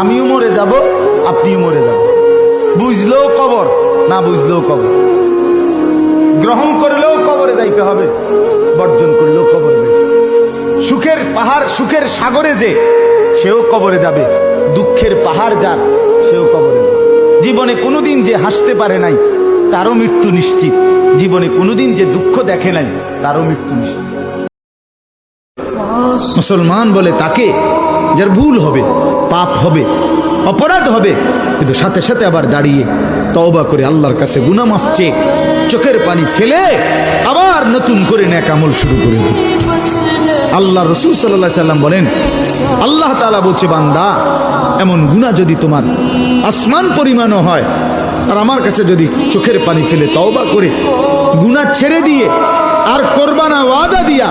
আমিও মরে যাব, আপনিও মরে যাব। বুঝলেও কবর, না বুঝলেও কবর। গ্রহণ করলেও কবরে যাইতে হবে, বর্জন করলেও কবরে সুখের পাহাড়, সুখের সাগরে যে, সেও কবরে যাবে। দুঃখের পাহাড় যার, সেও কবরে জীবনে কোনোদিন যে হাসতে পারে নাই, তারও মৃত্যু নিশ্চিত। জীবনে কোনোদিন যে দুঃখ দেখে নাই, তারও মৃত্যু নিশ্চিত। মুসলমান বলে তাকে, যার ভুল হবে পাপ হবে, অপরাধ হবে, কিন্তু সাথে সাথে আবার দাঁড়িয়ে তওবা করে আল্লাহর কাছে গুনা মাফ চেয়ে চোখের পানি ফেলে আবার নতুন করে ন্যাক আমল শুরু করে দিই আল্লাহ রসুল সাল্লাহ সাল্লাম বলেন, আল্লাহ তালা বলছে, বান্দা, এমন গুণা যদি তোমার আসমান পরিমাণও হয়, আর আমার কাছে যদি চোখের পানি ফেলে তওবা করে গুণা ছেড়ে দিয়ে আর কোরবানা ওয়াদা দিয়া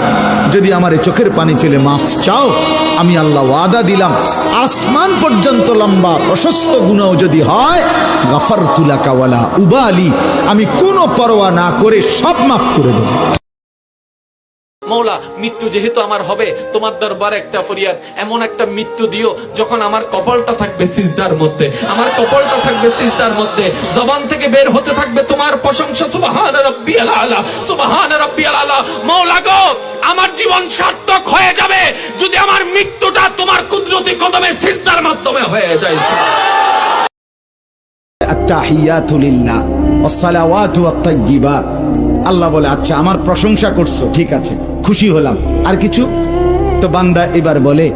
যদি আমার চোখের পানি ফেলে মাফ চাও, আমি আল্লাহ ওয়াদা দিলাম। আসমান পর্যন্ত লম্বা, প্রশস্ত গুণাও যদি হয় গাফার তুলা কাওয়ালা উবালি, আমি কোনো পরোয়া না করে সব মাফ করে দেবো। মৌলা, মৃত্যু যেহেতু আমার হবে, তোমার দরবার একটা ফরিয়াদ। এমন একটা মৃত্যু দিও যখন আমার কপালটা থাকবে সিজদার মধ্যে। আমার কপালটা থাকবে সিজদার মধ্যে। জবান থেকে বের হতে থাকবে তোমার প্রশংসা, সুবহান রাব্বিয়াল আলা সুবহান রাব্বিয়াল আলা মৌলা গো, আমার জীবন সার্থক হয়ে যাবে যদি আমার মৃত্যুটা তোমার কুদরতি কদমে সিজদার মাধ্যমে হয়ে যায়। আত্তাহিয়াতু লিল্লাহ ওয়াসসালাওয়াতু ওয়াত-তাইয়্যিবাত। আল্লাহ বলে আচ্ছা আমার প্রশংসা করছ, ঠিক আছে। খুশি হলাম। আর কিছু? তো বান্দা এবার বলে,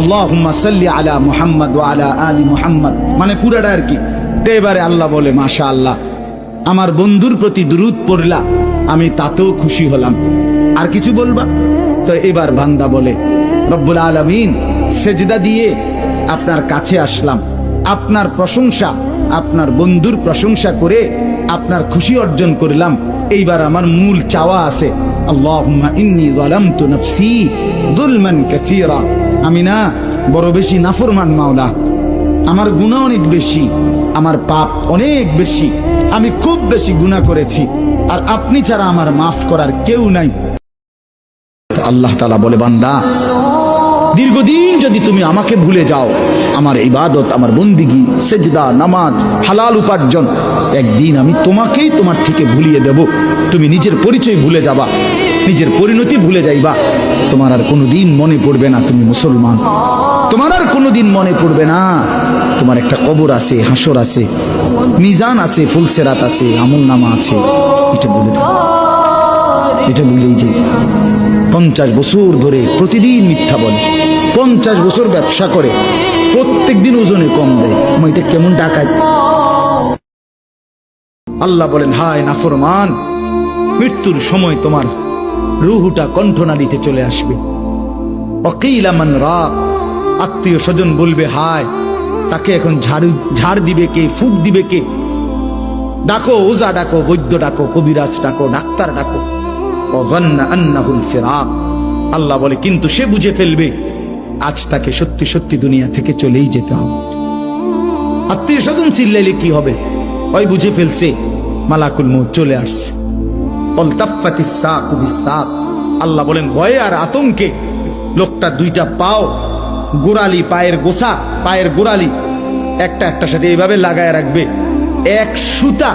আল্লাহুম্মা সাল্লি আলা মুহাম্মদ মানে পুরাটা আর কি। এবারে আল্লাহ বলে মাশা আল্লাহ আমার বন্ধুর প্রতি পড়লা, আমি তাতেও খুশি হলাম। আর কিছু বলবা? তো এবার বান্দা বলে, রব্বুল আলামিন, সেজদা দিয়ে আপনার কাছে আসলাম। আপনার প্রশংসা, আপনার বন্ধুর প্রশংসা করে আপনার খুশি অর্জন করলাম। এইবার আমার মূল চাওয়া আছে আমি না বড় বেশি নাফরমান মাওলা। আমার গুনাহ অনেক বেশি, আমার পাপ অনেক বেশি, আমি খুব বেশি গুনাহ করেছি, আর আপনি ছাড়া আমার মাফ করার কেউ নাই। আল্লাহ তাআলা বলে, বান্দা, দীর্ঘদিন যদি তুমি আমাকে ভুলে যাও, আমার ইবাদত, আমার বন্দিগি, সেজদা, নামাজ, হালাল উপার্জন, একদিন আমি তোমাকেই তোমার থেকে ভুলিয়ে দেব। তুমি নিজের পরিচয় ভুলে যাবা, নিজের পরিণতি ভুলে যাইবা। তোমার আর কোনোদিন মনে পড়বে না তুমি মুসলমান। তোমার আর কোনোদিন মনে পড়বে না, তোমার একটা কবর আছে, হাসর আছে, মিজান আছে, ফুলসেরাত আছে, আমল নামা আছে। এটা বলে এটা বলেই যে, পঞ্চাশ বছর ধরে প্রতিদিন মিথ্যা বলে, পঞ্চাশ বছর ব্যবসা করে প্রত্যেক দিন ওজনে কম দেয়। এটা কেমন ডাকায় আল্লাহ বলেন, হায় নাফরমান মৃত্যুর সময় তোমার রুহুটা কণ্ঠনালীতে চলে আসবে। অকিলামান রা, আত্মীয় স্বজন বলবে, হায়, তাকে এখন ঝাড়ু, ঝাড় দিবে কে, ফুক দিবে কে? ডাকো ওজা ডাকো, বৈদ্য ডাকো, কবিরাজ ডাকো, ডাক্তার ডাকো। আন্নাহুল ফিরাক। আল্লাহ বলে, কিন্তু সে বুঝে ফেলবে, আজ তাকে সত্যি সত্যি দুনিয়া থেকে চলেই যেতে হবে। আত্মীয় স্বজন চিল্লাইলে কি হবে? ওই বুঝে ফেলছে, মালাকুল মৌত চলে আসছে। আল্লাহ বলেন, ভয়ে আর আতঙ্কে লোকটা দুইটা পাও, গোড়ালি, পায়ের গোসা পায়ের গোড়ালি, একটা একটা সাথে এইভাবে লাগায় রাখবে। এক সুতা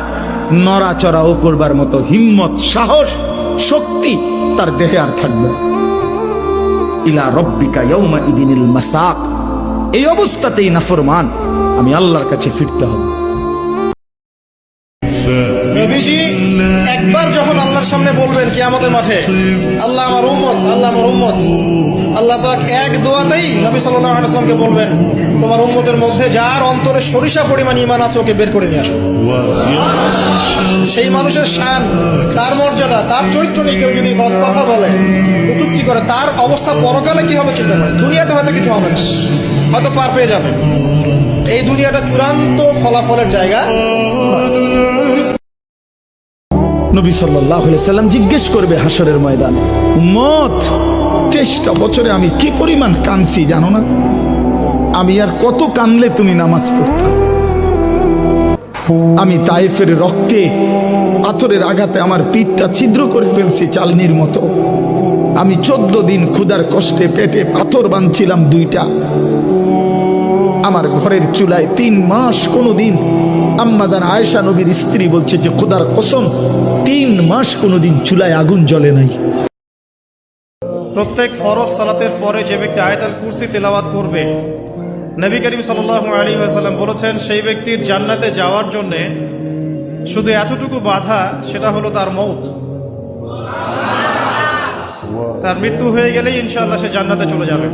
নড়াচড়াও করবার মতো হিম্মত, সাহস, শক্তি তার দেহে আর থাকবে ইলা রব্বিকা ইদিনিল মাসাক। এই অবস্থাতেই নাফরমান, আমি আল্লাহর কাছে ফিরতে হবে। আল্লাহর সামনে বলবেন কি আমাদের মাঠে। আল্লাহ আমার উম্মত, আল্লাহ আমার উম্মত। আল্লাহ পাক এক দোয়াতেই নবী সাল্লাল্লাহু আলাইহি ওয়াসাল্লামকে বলবেন, তোমার উম্মতের মধ্যে যার অন্তরে সরিষা পরিমাণ ঈমান আছে, ওকে বের করে নিয়ে আসো। সেই মানুষের শান, তার মর্যাদা, তার চরিত্র নিয়ে কেউ যদি কথা- বলে কটূক্তি করে, তার অবস্থা পরকালে কি হবে চিন্তা করে দুনিয়াতে হয়তো কিছু হবে না। হয়তো পার পেয়ে যাবে। এই দুনিয়াটা চূড়ান্ত ফলাফলের জায়গা। নবী সাল্লাম জিজ্ঞেস করবে হাসরের ময়দানে, উম্মত, তেইশটা বছরে আমি কি পরিমাণ কাঁদছি জানো না? আমি আর কত কানলে তুমি নামাজ পড়তাম আমি তাইফের রক্তে, পাথরের আঘাতে আমার পিঠটা ছিদ্র করে ফেলছি চালনির মতো। আমি চোদ্দ দিন ক্ষুধার কষ্টে পেটে পাথর বাঁধছিলাম দুইটা। আমার ঘরের চুলায় তিন মাস কোনো দিন আম্মা জান আয়েশা নবীর স্ত্রী বলছে যে, খোদার কসম, তিন মাস কোনো দিন চুলায় আগুন জ্বলে নাই। প্রত্যেক ফরজ সালাতের পরে যে ব্যক্তি আয়তাল কুরসি তেলাওয়াত করবে, নবী করিম সাল্লাহ বলেছেন, সেই ব্যক্তির জান্নাতে যাওয়ার জন্য শুধু এতটুকু বাধা, সেটা হলো তার মৌত তার মৃত্যু হয়ে গেলেই ইনশাআল্লাহ সে জান্নাতে চলে যাবে।